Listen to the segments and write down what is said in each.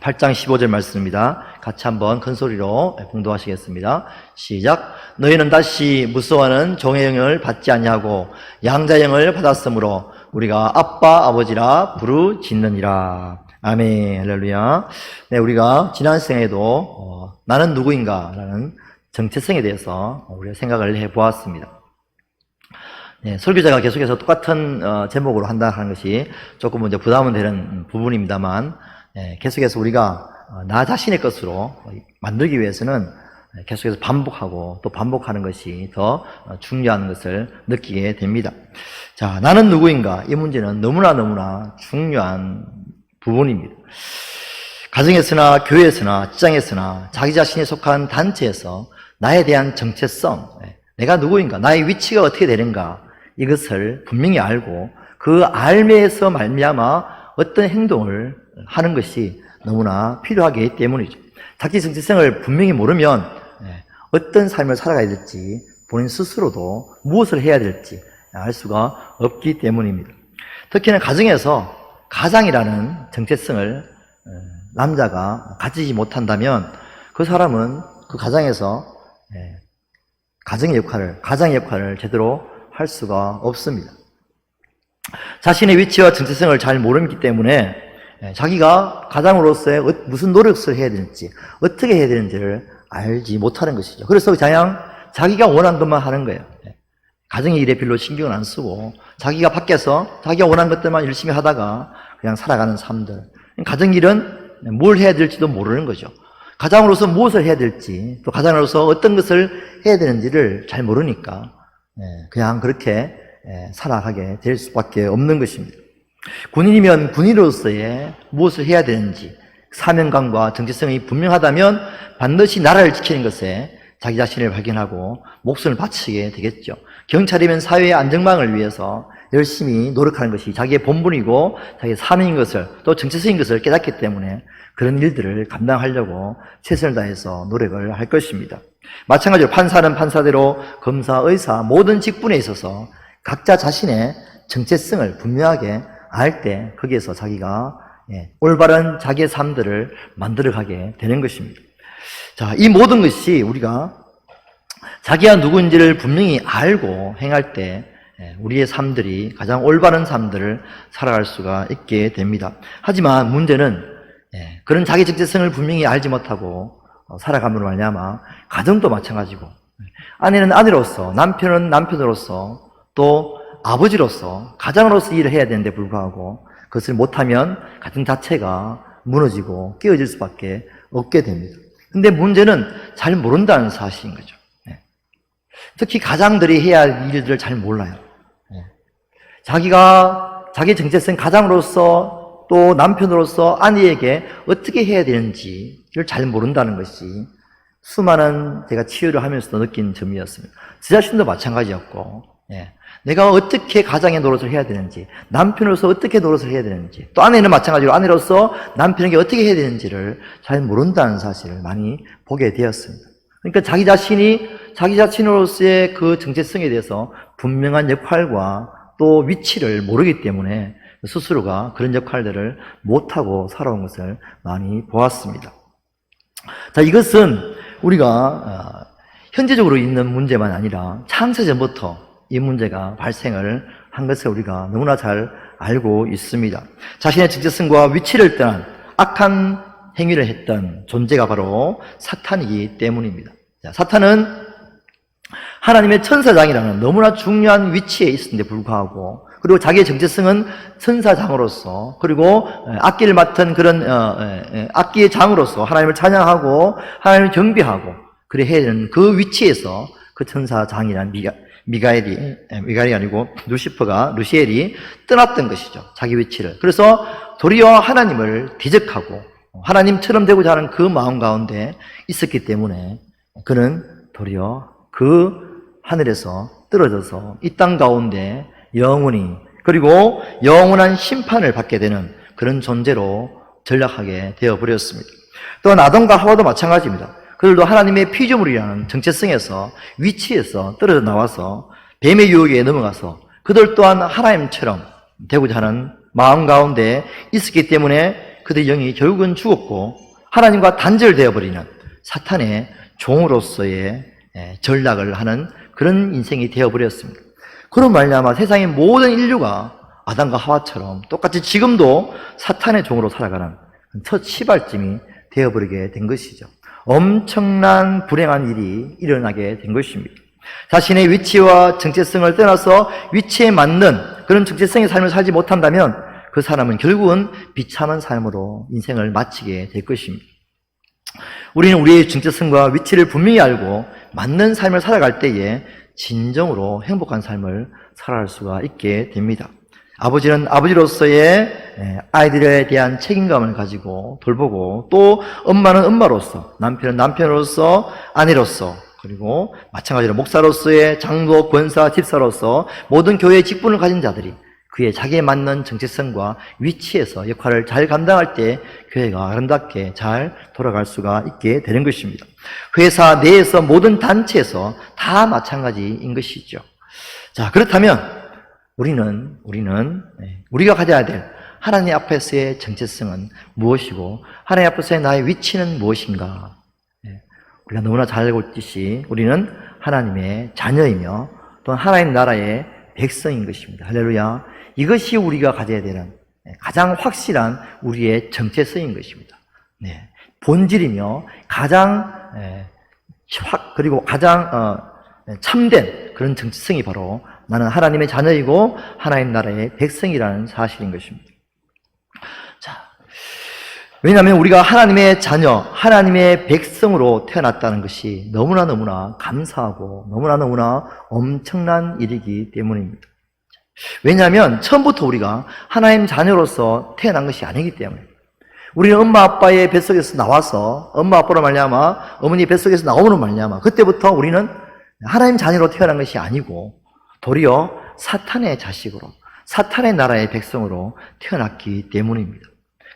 8장 15절 말씀입니다. 같이 한번 큰 소리로 봉도하시겠습니다. 시작. 너희는 다시 무서워하는 종의 영을 받지 아니하고 양자 영을 받았으므로 우리가 아빠 아버지라 부르 짓느니라. 아멘. 할렐루야. 네, 우리가 지난 생에도 어, 나는 누구인가라는 정체성에 대해서 우리가 생각을 해 보았습니다. 네, 설교자가 계속해서 똑같은 어, 제목으로 한다 하는 것이 조금 이제 부담은 되는 부분입니다만 예, 계속해서 우리가 어, 나 자신의 것으로 만들기 위해서는 계속해서 반복하고 또 반복하는 것이 더 어, 중요한 것을 느끼게 됩니다. 자, 나는 누구인가? 이 문제는 너무나 너무나 중요한 부분입니다. 가정에서나 교회에서나 직장에서나 자기 자신이 속한 단체에서 나에 대한 정체성, 예, 내가 누구인가, 나의 위치가 어떻게 되는가 이것을 분명히 알고 그 알매에서 말미암아 어떤 행동을 하는 것이 너무나 필요하기 때문이죠. 자기 정체성을 분명히 모르면 예, 어떤 삶을 살아가야 될지 본인 스스로도 무엇을 해야 될지 알 수가 없기 때문입니다. 특히나 가정에서 가장이라는 정체성을 어, 남자가 가지지 못한다면 그 사람은 그 가정에서 예, 가정의 역할을 가장의 역할을 제대로 할 수가 없습니다. 자신의 위치와 정체성을 잘 모르기 때문에 예, 자기가 가장으로서의 어- 무슨 노력을 해야 되는지 어떻게 해야 되는지를 알지 못하는 것이죠. 그래서 그냥 자기가 원하는 것만 하는 거예요. 예. 가정의 일에 별로 신경을 안 쓰고 자기가 밖에서 자기가 원하는 것들만 열심히 하다가 그냥 살아가는 삶들. 가정 일은 뭘 해야 될지도 모르는 거죠. 가장으로서 무엇을 해야 될지 또 가장으로서 어떤 것을 해야 되는지를 잘 모르니까 예, 그냥 그렇게 예, 살아가게 될 수밖에 없는 것입니다. 군인이면 군인으로서의 무엇을 해야 되는지 사명감과 정체성이 분명하다면 반드시 나라를 지키는 것에 자기 자신을 발견하고 목숨을 바치게 되겠죠. 경찰이면 사회의 안정망을 위해서 열심히 노력하는 것이 자기의 본분이고 자기의 사명인 것을 또 정체성인 것을 깨닫기 때문에 그런 일들을 감당하려고 최선을 다해서 노력을 할 것입니다. 마찬가지로 판사는 판사대로 검사, 의사 모든 직분에 있어서 각자 자신의 정체성을 분명하게 알 때 거기에서 자기가 예, 올바른 자기의 삶들을 만들어가게 되는 것입니다. 자, 이 모든 것이 우리가 자기가 누구인지를 분명히 알고 행할 때 예, 우리의 삶들이 가장 올바른 삶들을 살아갈 수가 있게 됩니다. 하지만 문제는 예, 그런 자기 정체성을 분명히 알지 못하고 어, 살아감으로 말미암아 가정도 마찬가지고 아내는 아내로서 남편은 남편으로서 또 아버지로서 가장으로서 일을 해야 되는데 불구하고 그것을 못하면 가정 자체가 무너지고 깨어질 수밖에 없게 됩니다. 근데 문제는 잘 모른다는 사실인 거죠. 네. 특히 가장들이 해야 할 일들을 잘 몰라요. 네. 자기가 자기 정체성 가장으로서 또 남편으로서 아내에게 어떻게 해야 되는지를 잘 모른다는 것이 수많은 제가 치유를 하면서도 느낀 점이었습니다. 제 자신도 마찬가지였고, 예. 내가 어떻게 가장의 노릇을 해야 되는지, 남편으로서 어떻게 노릇을 해야 되는지, 또 아내는 마찬가지로 아내로서 남편에게 어떻게 해야 되는지를 잘 모른다는 사실을 많이 보게 되었습니다. 그러니까 자기 자신이 자기 자신으로서의 그 정체성에 대해서 분명한 역할과 또 위치를 모르기 때문에 스스로가 그런 역할들을 못하고 살아온 것을 많이 보았습니다. 자, 이것은 우리가 어, 현재적으로 있는 문제만 아니라 창세전부터 이 문제가 발생을 한 것을 우리가 너무나 잘 알고 있습니다. 자신의 정체성과 위치를 떠난 악한 행위를 했던 존재가 바로 사탄이기 때문입니다. 자, 사탄은 하나님의 천사장이라는 너무나 중요한 위치에 있었는데 불구하고 그리고 자기의 정체성은 천사장으로서 그리고 악기를 맡은 그런 어, 악기의 장으로서 하나님을 찬양하고 하나님을 경배하고 그래 해야 되는 그 위치에서 그 천사장이란 미가, 미가엘이 미가엘이 아니고 루시퍼가 루시엘이 떠났던 것이죠 자기 위치를 그래서 도리어 하나님을 대적하고 하나님처럼 되고자 하는 그 마음 가운데 있었기 때문에 그는 도리어 그 하늘에서 떨어져서 이 땅 가운데 영원히 그리고 영원한 심판을 받게 되는 그런 존재로 전락하게 되어 버렸습니다. 또한 아담과 하와도 마찬가지입니다. 그들도 하나님의 피조물이라는 정체성에서 위치에서 떨어져 나와서 뱀의 유혹에 넘어가서 그들 또한 하나님처럼 되고자 하는 마음 가운데 있었기 때문에 그들의 영이 결국은 죽었고 하나님과 단절되어 버리는 사탄의 종으로서의 예, 전락을 하는 그런 인생이 되어 버렸습니다. 그런 말미암아 세상의 모든 인류가 아담과 하와처럼 똑같이 지금도 사탄의 종으로 살아가는 첫 시발점이 되어버리게 된 것이죠. 엄청난 불행한 일이 일어나게 된 것입니다. 자신의 위치와 정체성을 떠나서 위치에 맞는 그런 정체성의 삶을 살지 못한다면 그 사람은 결국은 비참한 삶으로 인생을 마치게 될 것입니다. 우리는 우리의 정체성과 위치를 분명히 알고 맞는 삶을 살아갈 때에 진정으로 행복한 삶을 살아갈 수가 있게 됩니다. 아버지는 아버지로서의 예, 아이들에 대한 책임감을 가지고 돌보고 또 엄마는 엄마로서 남편은 남편으로서 아내로서 그리고 마찬가지로 목사로서의 장로, 권사, 집사로서 모든 교회의 직분을 가진 자들이 그의 자기에 맞는 정체성과 위치에서 역할을 잘 감당할 때 교회가 아름답게 잘 돌아갈 수가 있게 되는 것입니다. 회사 내에서 모든 단체에서 다 마찬가지인 것이죠. 자, 그렇다면 우리는 우리는 네, 우리가 가져야 될 하나님 앞에서의 정체성은 무엇이고 하나님 앞에서의 나의 위치는 무엇인가? 네, 우리가 너무나 잘 알고 있듯이 우리는 하나님의 자녀이며 또는 하나님 나라의 백성인 것입니다. 할렐루야. 이것이 우리가 가져야 되는 네, 가장 확실한 우리의 정체성인 것입니다. 네, 본질이며 가장 그리고 가장 어, 참된 그런 정체성이 바로 나는 하나님의 자녀이고 하나님 나라의 백성이라는 사실인 것입니다. 자, 왜냐하면 우리가 하나님의 자녀, 하나님의 백성으로 태어났다는 것이 너무나 너무나 감사하고 너무나 너무나 엄청난 일이기 때문입니다. 왜냐하면 처음부터 우리가 하나님 자녀로서 태어난 것이 아니기 때문에 우리는 엄마 아빠의 뱃속에서 나와서 엄마 아빠로 말미암아 어머니 뱃속에서 나오는 말미암아 그때부터 우리는 하나님 자녀로 태어난 것이 아니고 도리어 사탄의 자식으로 사탄의 나라의 백성으로 태어났기 때문입니다.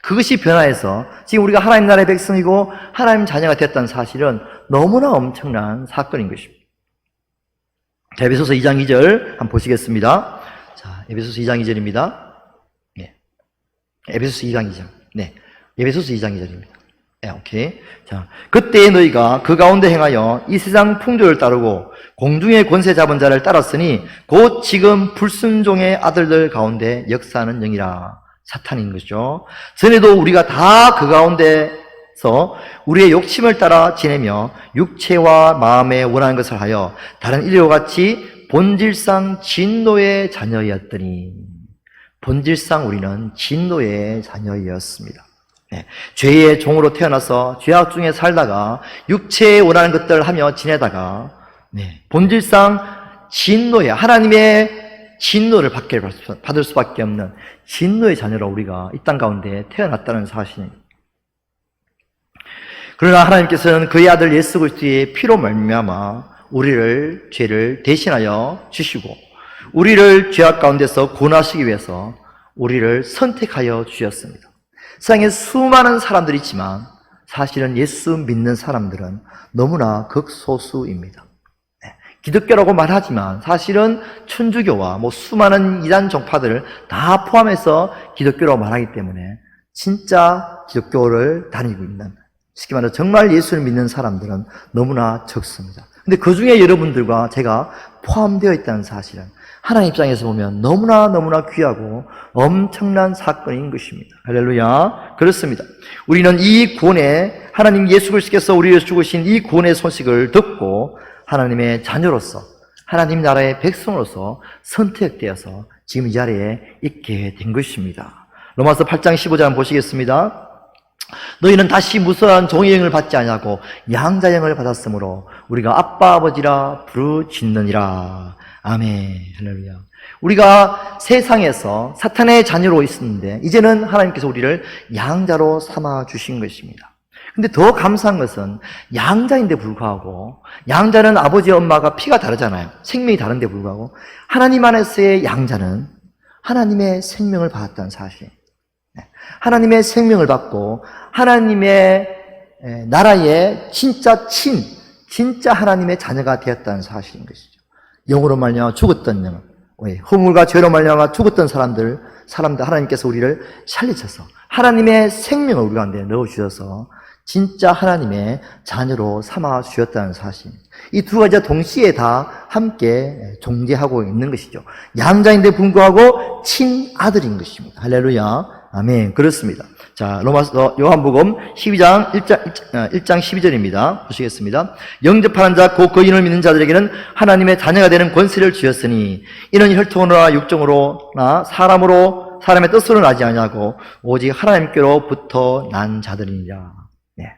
그것이 변화해서 지금 우리가 하나님 나라의 백성이고 하나님 자녀가 됐다는 사실은 너무나 엄청난 사건인 것입니다. 자, 에베소서 2장 2절 한번 보시겠습니다. 자, 에베소서 2장 2절입니다. 네. 에베소서 2장 2절. 네. 에베소서 2장 2절입니다. 네, 오케이. 자, 그때 너희가 그 가운데 행하여 이 세상 풍조를 따르고 공중의 권세 잡은 자를 따랐으니 곧 지금 불순종의 아들들 가운데 역사하는 영이라 사탄인 거죠. 전에도 우리가 다 그 가운데서 우리의 욕심을 따라 지내며 육체와 마음에 원하는 것을 하여 다른 일과 같이 본질상 진노의 자녀였더니 본질상 우리는 진노의 자녀였습니다. 네, 죄의 종으로 태어나서 죄악 중에 살다가 육체에 원하는 것들을 하며 지내다가 네, 본질상 진노야 하나님의 진노를 받게 받을 수밖에 없는 진노의 자녀로 우리가 이 땅 가운데 태어났다는 사실입니다. 그러나 하나님께서는 그의 아들 예수 그리스도의 피로 말미암아 우리를 죄를 대신하여 주시고 우리를 죄악 가운데서 구원하시기 위해서 우리를 선택하여 주셨습니다. 세상에 수많은 사람들이 있지만 사실은 예수 믿는 사람들은 너무나 극소수입니다. 네, 기독교라고 말하지만 사실은 천주교와 뭐 수많은 이단 종파들을 다 포함해서 기독교라고 말하기 때문에 진짜 기독교를 다니고 있는 쉽게 말해서 정말 예수를 믿는 사람들은 너무나 적습니다. 근데 그 중에 여러분들과 제가 포함되어 있다는 사실은 하나님 입장에서 보면 너무나 너무나 귀하고 엄청난 사건인 것입니다. 할렐루야. 그렇습니다. 우리는 이 구원에 하나님 예수 그리스도께서 우리를 죽으신 이 구원의 소식을 듣고 하나님의 자녀로서 하나님 나라의 백성으로서 선택되어서 지금 이 자리에 있게 된 것입니다. 로마서 8장 15절 보시겠습니다. 너희는 다시 무서운 종의 영을 받지 아니하고 양자 영을 받았으므로 우리가 아빠 아버지라 부르짖느니라. 아멘. 할렐루야. 우리가 세상에서 사탄의 자녀로 있었는데 이제는 하나님께서 우리를 양자로 삼아 주신 것입니다. 근데 더 감사한 것은 양자인데 불구하고 양자는 아버지 엄마가 피가 다르잖아요. 생명이 다른데 불구하고 하나님 안에서의 양자는 하나님의 생명을 받았다는 사실. 네. 하나님의 생명을 받고 하나님의 나라의 진짜 친, 진짜 하나님의 자녀가 되었다는 사실인 것이죠. 영으로 말미암아 죽었던 영, 허물과 죄로 말미암아 죽었던 사람들, 사람들 하나님께서 우리를 살리셔서 하나님의 생명을 우리 가운데 넣어 주셔서 진짜 하나님의 자녀로 삼아 주셨다는 사실. 이 두 가지가 동시에 다 함께 존재하고 있는 것이죠. 양자인데 불구하고 친아들인 것입니다. 할렐루야. 아멘. 그렇습니다. 자, 로마서 요한복음 12장 1장, 1장 12절입니다. 보시겠습니다. 영접하는 자, 곧 거인을 믿는 자들에게는 하나님의 자녀가 되는 권세를 주셨으니 이는 혈통으로나 육정으로나 사람으로 사람의 뜻으로 나지 아니하고 오직 하나님께로부터 난 자들이니라. 네.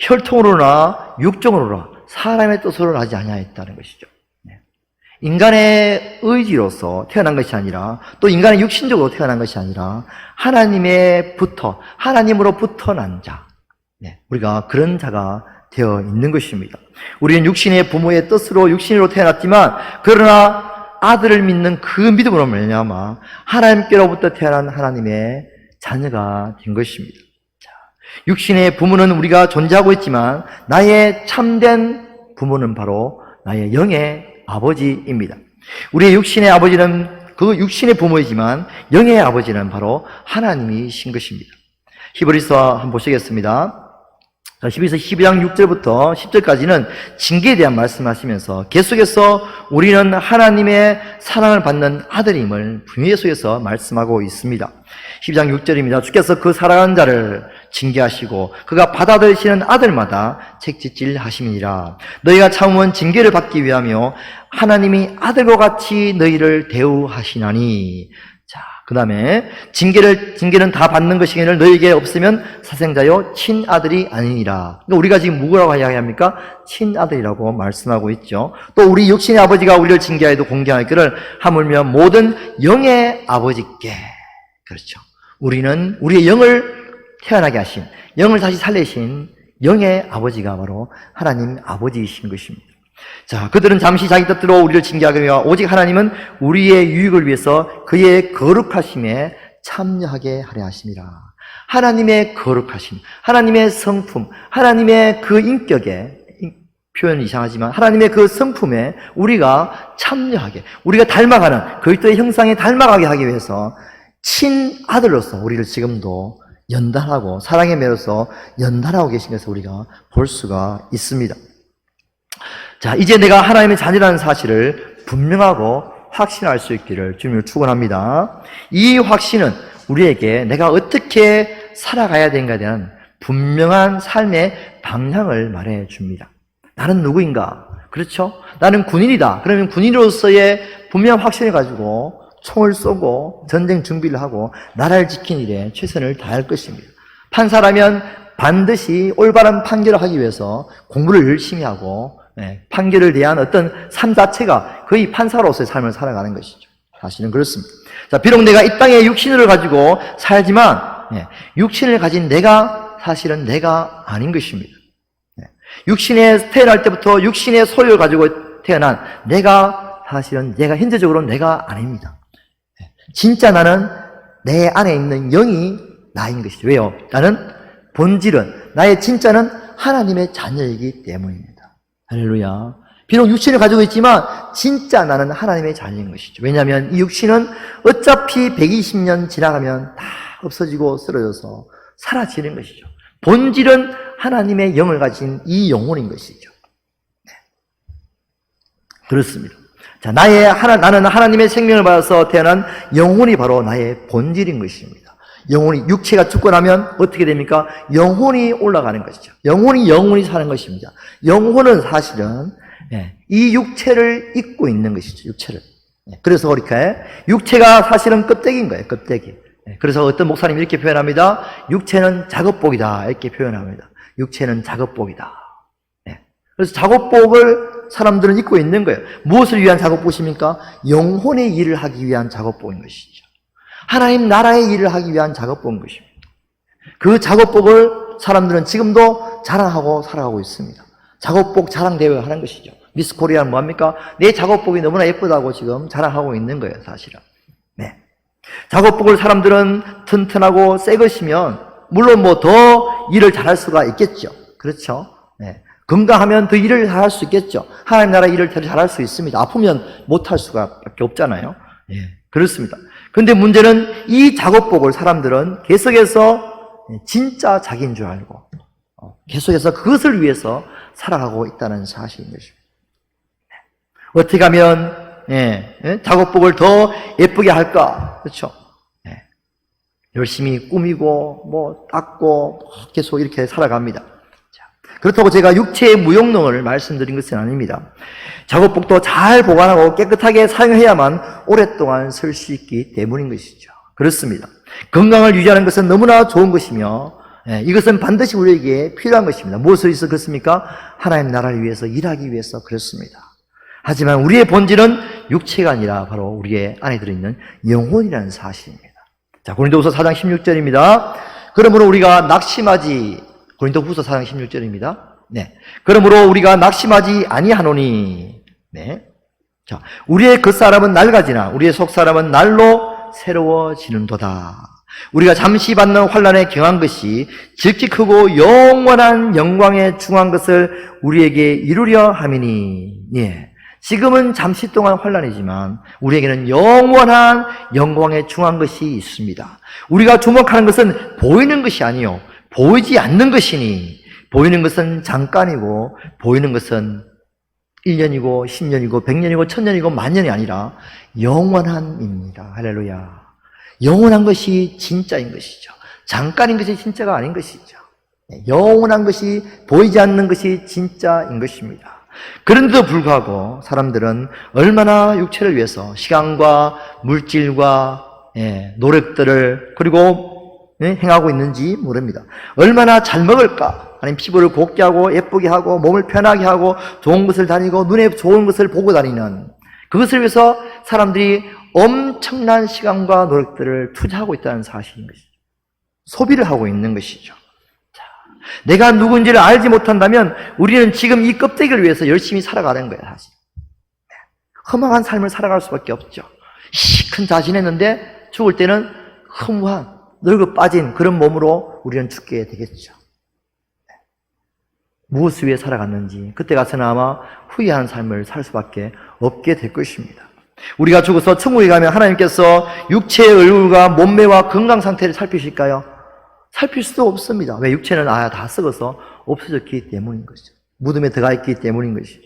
혈통으로나 육정으로나 사람의 뜻으로 나지 아니하였다는 것이죠. 네. 인간의 의지로서 태어난 것이 아니라 또 인간의 육신적으로 태어난 것이 아니라 하나님의부터 하나님으로부터 난 자. 네. 우리가 그런 자가 되어 있는 것입니다. 우리는 육신의 부모의 뜻으로 육신으로 태어났지만 그러나 아들을 믿는 그 믿음으로 말미암아 하나님께로부터 태어난 하나님의 자녀가 된 것입니다. 자, 육신의 부모는 우리가 존재하고 있지만 나의 참된 부모는 바로 나의 영의 아버지입니다. 우리의 육신의 아버지는 그 육신의 부모이지만 영의 아버지는 바로 하나님이신 것입니다. 히브리서 한번 보시겠습니다. 자, 12서 12장 6절부터 10절까지는 징계에 대한 말씀하시면서 계속해서 우리는 하나님의 사랑을 받는 아들임을 분명히 속에서 말씀하고 있습니다. 12장 6절입니다. 주께서 그 사랑하는 자를 징계하시고 그가 받아들이시는 아들마다 책짓질 하심이니라. 너희가 참은 징계를 받기 위하며 하나님이 아들과 같이 너희를 대우하시나니 자, 그 다음에, 징계를, 징계는 다 받는 것이기를 너에게 없으면 사생자요, 친아들이 아니니라. 그러니까 우리가 지금 뭐라고 이야기합니까? 친아들이라고 말씀하고 있죠. 또 우리 육신의 아버지가 우리를 징계하여도 공경하기를 하물며 모든 영의 아버지께. 그렇죠. 우리는 우리의 영을 태어나게 하신, 영을 다시 살리신 영의 아버지가 바로 하나님 아버지이신 것입니다. 자, 그들은 잠시 자기 뜻대로 우리를 징계하기 위하 오직 하나님은 우리의 유익을 위해서 그의 거룩하심에 참여하게 하려 하심이라. 하나님의 거룩하심, 하나님의 성품, 하나님의 그 인격에 표현 이상하지만 하나님의 그 성품에 우리가 참여하게, 우리가 닮아가는 그리스도의 형상에 닮아가게 하기 위해서 친 아들로서 우리를 지금도 연단하고 사랑의 매로서 연단하고 계신 것을 우리가 볼 수가 있습니다. 자, 이제 내가 하나님의 자녀라는 사실을 분명하고 확신할 수 있기를 주님을 축원합니다. 이 확신은 우리에게 내가 어떻게 살아가야 되는가에 대한 분명한 삶의 방향을 말해 줍니다. 나는 누구인가? 그렇죠? 나는 군인이다. 그러면 군인으로서의 분명한 확신을 가지고 총을 쏘고 전쟁 준비를 하고 나라를 지키는 일에 최선을 다할 것입니다. 판사라면 반드시 올바른 판결을 하기 위해서 공부를 열심히 하고 예, 판결을 대한 어떤 삶 자체가 거의 판사로서의 삶을 살아가는 것이죠. 사실은 그렇습니다. 자, 비록 내가 이 땅에 육신을 가지고 살지만 예, 육신을 가진 내가 사실은 내가 아닌 것입니다. 예, 육신에 태어날 때부터 육신의 소유를 가지고 태어난 내가 사실은 내가 현재적으로 내가 아닙니다. 예, 진짜 나는 내 안에 있는 영이 나인 것이죠. 왜요? 나는 본질은 나의 진짜는 하나님의 자녀이기 때문입니다. 할렐루야. 비록 육신을 가지고 있지만 진짜 나는 하나님의 자녀인 것이죠. 왜냐하면 이 육신은 어차피 120년 지나가면 다 없어지고 쓰러져서 사라지는 것이죠. 본질은 하나님의 영을 가진 이 영혼인 것이죠. 네. 그렇습니다. 자, 나의 하나, 나는 하나님의 생명을 받아서 태어난 영혼이 바로 나의 본질인 것입니다. 영혼이, 육체가 죽고 나면 어떻게 됩니까? 영혼이 올라가는 것이죠. 영혼이 영혼이 사는 것입니다. 영혼은 사실은, 예, 이 육체를 입고 있는 것이죠. 육체를. 예, 그래서 이렇게, 육체가 사실은 껍데기인 거예요. 껍데기. 예, 그래서 어떤 목사님이 이렇게 표현합니다. 육체는 작업복이다. 이렇게 표현합니다. 육체는 작업복이다. 예, 그래서 작업복을 사람들은 입고 있는 거예요. 무엇을 위한 작업복입니까? 영혼의 일을 하기 위한 작업복인 것이죠. 하나님 나라의 일을 하기 위한 작업복인 것입니다. 그 작업복을 사람들은 지금도 자랑하고 살아가고 있습니다. 작업복 자랑 대회 하는 것이죠. 미스 코리아는 뭐합니까? 내 작업복이 너무나 예쁘다고 지금 자랑하고 있는 거예요, 사실은. 네. 작업복을 사람들은 튼튼하고 새 것이면, 물론 뭐 더 일을 잘할 수가 있겠죠. 그렇죠? 네. 건강하면 더 일을 잘할 수 있겠죠. 하나님 나라 일을 더 잘할 수 있습니다. 아프면 못할 수가 밖에 없잖아요. 예, 그렇습니다. 근데 문제는 이 작업복을 사람들은 계속해서 진짜 자기인 줄 알고 어, 계속해서 그것을 위해서 살아가고 있다는 사실인 것입니다. 네. 어떻게 하면 예, 예, 작업복을 더 예쁘게 할까? 그렇죠? 예. 열심히 꾸미고 뭐 닦고 뭐 계속 이렇게 살아갑니다. 자, 그렇다고 제가 육체의 무용론을 말씀드린 것은 아닙니다. 작업복도 잘 보관하고 깨끗하게 사용해야만 오랫동안 쓸 수 있기 때문인 것이죠. 그렇습니다. 건강을 유지하는 것은 너무나 좋은 것이며 예, 이것은 반드시 우리에게 필요한 것입니다. 무엇을 위해서 그렇습니까? 하나님 나라를 위해서 일하기 위해서 그렇습니다. 하지만 우리의 본질은 육체가 아니라 바로 우리의 안에 들어있는 영혼이라는 사실입니다. 자, 고린도후서 4장 16절입니다. 그러므로 우리가 낙심하지 고린도 후서 4장 16절입니다. 네. 그러므로 우리가 낙심하지 아니하노니 네. 자, 우리의 겉사람은 낡아지나 우리의 속사람은 날로 새로워지는도다. 우리가 잠시 받는 환란에 경한 것이 질기 크고 영원한 영광에 중한 것을 우리에게 이루려 함이니. 예. 지금은 잠시 동안 환란이지만 우리에게는 영원한 영광에 중한 것이 있습니다. 우리가 주목하는 것은 보이는 것이 아니요 보이지 않는 것이니 보이는 것은 잠깐이고 보이는 것은 1년이고 10년이고 100년이고 1000년이고 만년이 아니라 영원한입니다. 할렐루야. 영원한 것이 진짜인 것이죠. 잠깐인 것이 진짜가 아닌 것이죠. 네, 영원한 것이 보이지 않는 것이 진짜인 것입니다. 그런데도 불구하고 사람들은 얼마나 육체를 위해서 시간과 물질과 예, 노력들을 그리고 예, 행하고 있는지 모릅니다. 얼마나 잘 먹을까? 아니면 피부를 곱게 하고 예쁘게 하고 몸을 편하게 하고 좋은 것을 다니고 눈에 좋은 것을 보고 다니는 그것을 위해서 사람들이 엄청난 시간과 노력들을 투자하고 있다는 사실인 것이죠. 소비를 하고 있는 것이죠. 내가 누군지를 알지 못한다면 우리는 지금 이 껍데기를 위해서 열심히 살아가는 거예요, 사실. 허망한 삶을 살아갈 수밖에 없죠. 시큰 자신했는데 죽을 때는 허무한, 늙어 빠진 그런 몸으로 우리는 죽게 되겠죠. 무엇을 위해 살아갔는지 그때 가서는 아마 후회하는 삶을 살 수밖에 없게 될 것입니다. 우리가 죽어서 천국에 가면 하나님께서 육체의 얼굴과 몸매와 건강 상태를 살피실까요? 살필 수도 없습니다. 왜 육체는 아야 다 썩어서 없어졌기 때문인 것이죠. 무덤에 들어가 있기 때문인 것이죠.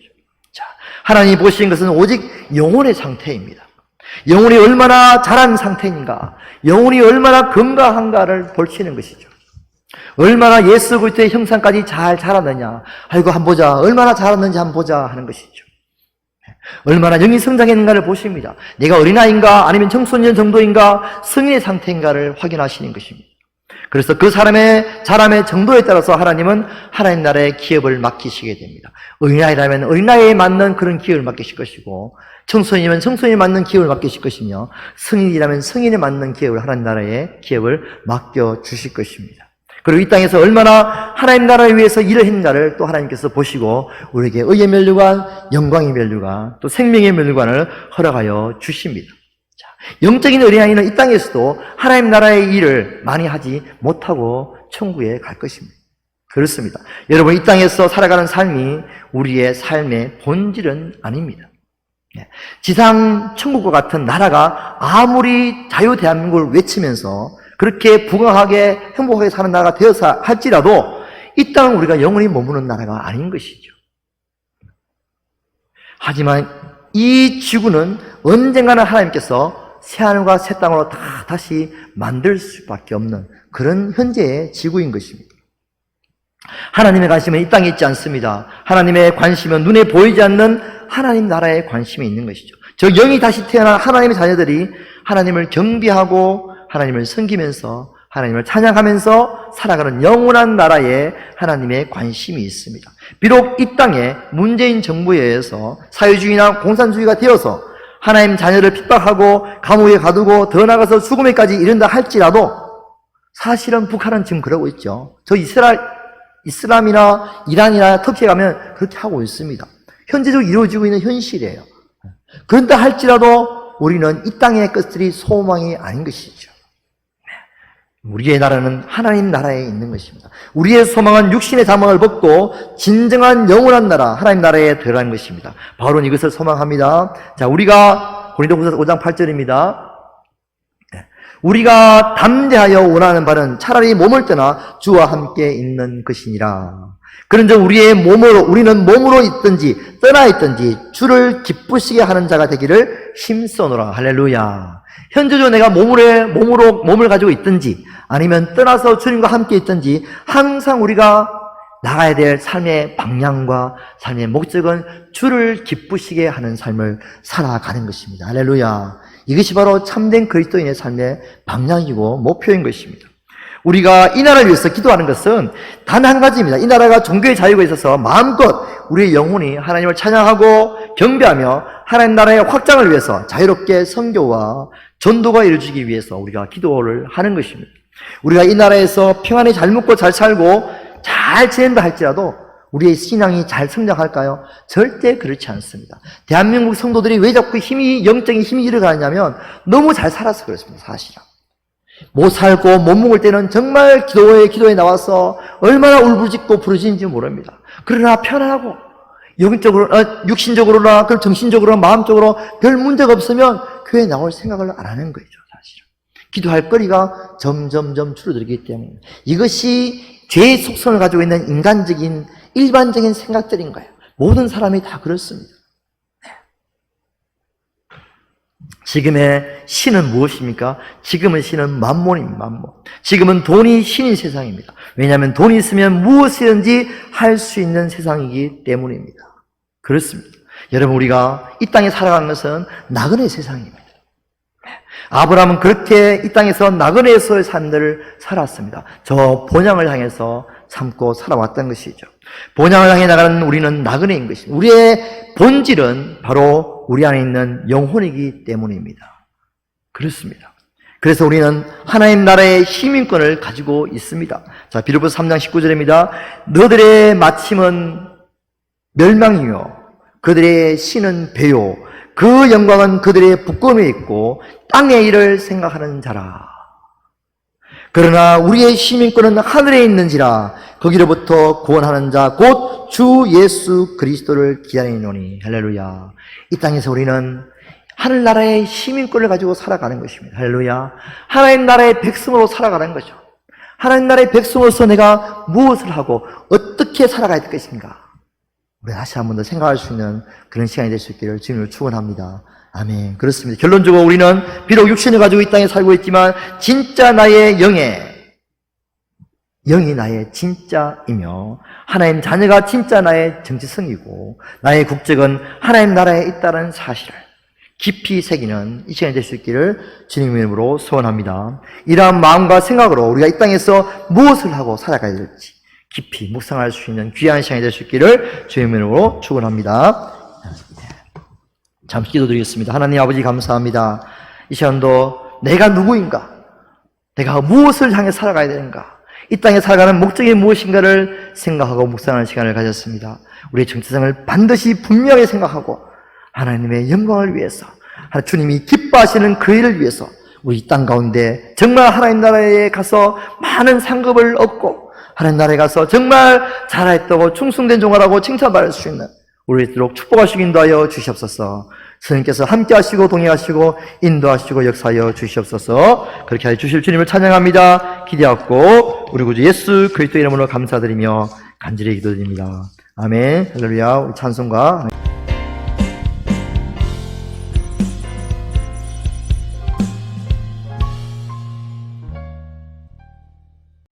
자, 하나님이 보시는 것은 오직 영혼의 상태입니다. 영혼이 얼마나 자란 상태인가, 영혼이 얼마나 건강한가를 볼시는 것이죠. 얼마나 예수 그리스도의 형상까지 잘 자랐느냐, 아이고 한번 보자, 얼마나 자랐는지 한번 보자 하는 것이죠. 얼마나 영이 성장했는가를 보십니다. 내가 어린아이인가 아니면 청소년 정도인가 성인의 상태인가를 확인하시는 것입니다. 그래서 그 사람의 자람의 정도에 따라서 하나님은 하나님 나라의 기업을 맡기시게 됩니다. 어린아이라면 어린아이에 맞는 그런 기업을 맡기실 것이고 청소년이면 청소년에 맞는 기업을 맡기실 것이며 성인이라면 성인에 맞는 기업을 하나님 나라의 기업을 맡겨 주실 것입니다. 그리고 이 땅에서 얼마나 하나님 나라를 위해서 일을 했는가를 또 하나님께서 보시고 우리에게 의의 멸류관, 영광의 멸류관, 또 생명의 멸류관을 허락하여 주십니다. 영적인 어린아이는 이 땅에서도 하나님 나라의 일을 많이 하지 못하고 천국에 갈 것입니다. 그렇습니다. 여러분, 이 땅에서 살아가는 삶이 우리의 삶의 본질은 아닙니다. 예. 지상 천국과 같은 나라가 아무리 자유 대한민국을 외치면서 그렇게 부강하게 행복하게 사는 나라가 되어서 할지라도 이 땅은 우리가 영원히 머무는 나라가 아닌 것이죠. 하지만 이 지구는 언젠가는 하나님께서 새하늘과 새 땅으로 다 다시 만들 수밖에 없는 그런 현재의 지구인 것입니다. 하나님의 관심은 이 땅에 있지 않습니다. 하나님의 관심은 눈에 보이지 않는 하나님 나라에 관심이 있는 것이죠. 저 영이 다시 태어난 하나님의 자녀들이 하나님을 경비하고 하나님을 섬기면서 하나님을 찬양하면서 살아가는 영원한 나라에 하나님의 관심이 있습니다. 비록 이 땅에 문재인 정부에 의해서 사회주의나 공산주의가 되어서 하나님 자녀를 핍박하고 감옥에 가두고 더 나가서 죽음에까지 이른다 할지라도 사실은 북한은 지금 그러고 있죠. 저 이스라엘, 이슬람이나 이란이나 터키에 가면 그렇게 하고 있습니다. 현재적으로 이루어지고 있는 현실이에요. 그런다 할지라도 우리는 이 땅의 것들이 소망이 아닌 것이죠. 우리의 나라는 하나님 나라에 있는 것입니다. 우리의 소망은 육신의 자망을 벗고 진정한 영원한 나라, 하나님 나라에 들어가는 것입니다. 바울은 이것을 소망합니다. 자, 우리가 고린도후서 5장 8절입니다. 우리가 담대하여 원하는 바는 차라리 몸을 떠나 주와 함께 있는 것이니라. 그런즉 우리의 몸으로 우리는 몸으로 있든지 떠나 있든지 주를 기쁘시게 하는 자가 되기를 힘써노라. 할렐루야. 현재적으로 내가 몸으로 몸으로 몸을 가지고 있든지 아니면 떠나서 주님과 함께 있든지 항상 우리가 나가야 될 삶의 방향과 삶의 목적은 주를 기쁘시게 하는 삶을 살아가는 것입니다. 할렐루야. 이것이 바로 참된 그리스도인의 삶의 방향이고 목표인 것입니다. 우리가 이 나라를 위해서 기도하는 것은 단 한 가지입니다. 이 나라가 종교의 자유가 있어서 마음껏 우리의 영혼이 하나님을 찬양하고 경배하며 하나님 나라의 확장을 위해서 자유롭게 선교와 전도가 이루어지기 위해서 우리가 기도를 하는 것입니다. 우리가 이 나라에서 평안히 잘 먹고 잘 살고 잘 지낸다 할지라도 우리의 신앙이 잘 성장할까요? 절대 그렇지 않습니다. 대한민국 성도들이 왜 자꾸 힘이, 영적인 힘이 일어나냐면 너무 잘 살아서 그렇습니다, 사실은. 못 살고 못 먹을 때는 정말 기도에, 기도에 나와서 얼마나 울부짖고 부르짖는지 모릅니다. 그러나 편안하고, 영적으로, 어, 육신적으로나, 그럼 정신적으로나, 마음적으로 별 문제가 없으면 교회에 나올 생각을 안 하는 거죠, 사실은. 기도할 거리가 점점점 줄어들기 때문에. 이것이 죄의 속성을 가지고 있는 인간적인, 일반적인 생각들인 거예요. 모든 사람이 다 그렇습니다. 지금의 신은 무엇입니까? 지금의 신은 만몬입니다. 만몬. 지금은 돈이 신인 세상입니다. 왜냐하면 돈이 있으면 무엇이든지 할 수 있는 세상이기 때문입니다. 그렇습니다. 여러분 우리가 이 땅에 살아가는 것은 나그네 세상입니다. 아브라함은 그렇게 이 땅에서 나그네에서의 삶들을 살았습니다. 저 본향을 향해서 참고 살아왔던 것이죠. 본향을 향해 나가는 우리는 나그네인 것입니다. 우리의 본질은 바로 우리 안에 있는 영혼이기 때문입니다. 그렇습니다. 그래서 우리는 하나님 나라의 시민권을 가지고 있습니다. 자, 빌립보서 3장 19절입니다. 너들의 마침은 멸망이요 그들의 신은 배요 그 영광은 그들의 부끄러움에 있고 땅의 일을 생각하는 자라. 그러나 우리의 시민권은 하늘에 있는지라 거기로부터 구원하는 자 곧 주 예수 그리스도를 기다리노니 할렐루야. 이 땅에서 우리는 하늘나라의 시민권을 가지고 살아가는 것입니다. 할렐루야. 하나님 나라의 백성으로 살아가는 거죠. 하나님 나라의 백성으로서 내가 무엇을 하고 어떻게 살아가야 될 것인가? 우리 다시 한 번 더 생각할 수 있는 그런 시간이 될 수 있기를 주님을 축원합니다. 아멘. 그렇습니다. 결론적으로 우리는 비록 육신을 가지고 이 땅에 살고 있지만 진짜 나의 영에 영이 나의 진짜이며 하나님 자녀가 진짜 나의 정체성이고 나의 국적은 하나님 나라에 있다는 사실을 깊이 새기는 이 시간이 될 수 있기를 주님 이름으로 소원합니다. 이러한 마음과 생각으로 우리가 이 땅에서 무엇을 하고 살아가야 될지 깊이 묵상할 수 있는 귀한 시간이 될 수 있기를 주님 이름으로 축원합니다. 잠시 기도드리겠습니다. 하나님 아버지 감사합니다. 이 시간도 내가 누구인가? 내가 무엇을 향해 살아가야 되는가? 이 땅에 살아가는 목적이 무엇인가를 생각하고 묵상하는 시간을 가졌습니다. 우리의 정체성을 반드시 분명히 생각하고 하나님의 영광을 위해서 주님이 기뻐하시는 그 일을 위해서 우리 이땅 가운데 정말 하나님 나라에 가서 많은 상급을 얻고 하나님 나라에 가서 정말 잘했다고 충성된 종아라고 칭찬받을 수 있는 우리들록 축복하시기 인도하여 주시옵소서. 스님께서 함께 하시고 동의하시고 인도하시고 역사하여 주시옵소서. 그렇게 해 주실 주님을 찬양합니다. 기대하고 우리 구주 예수 그리스도 이름으로 감사드리며 간절히 기도드립니다. 아멘. 할렐루야. 우리 찬송가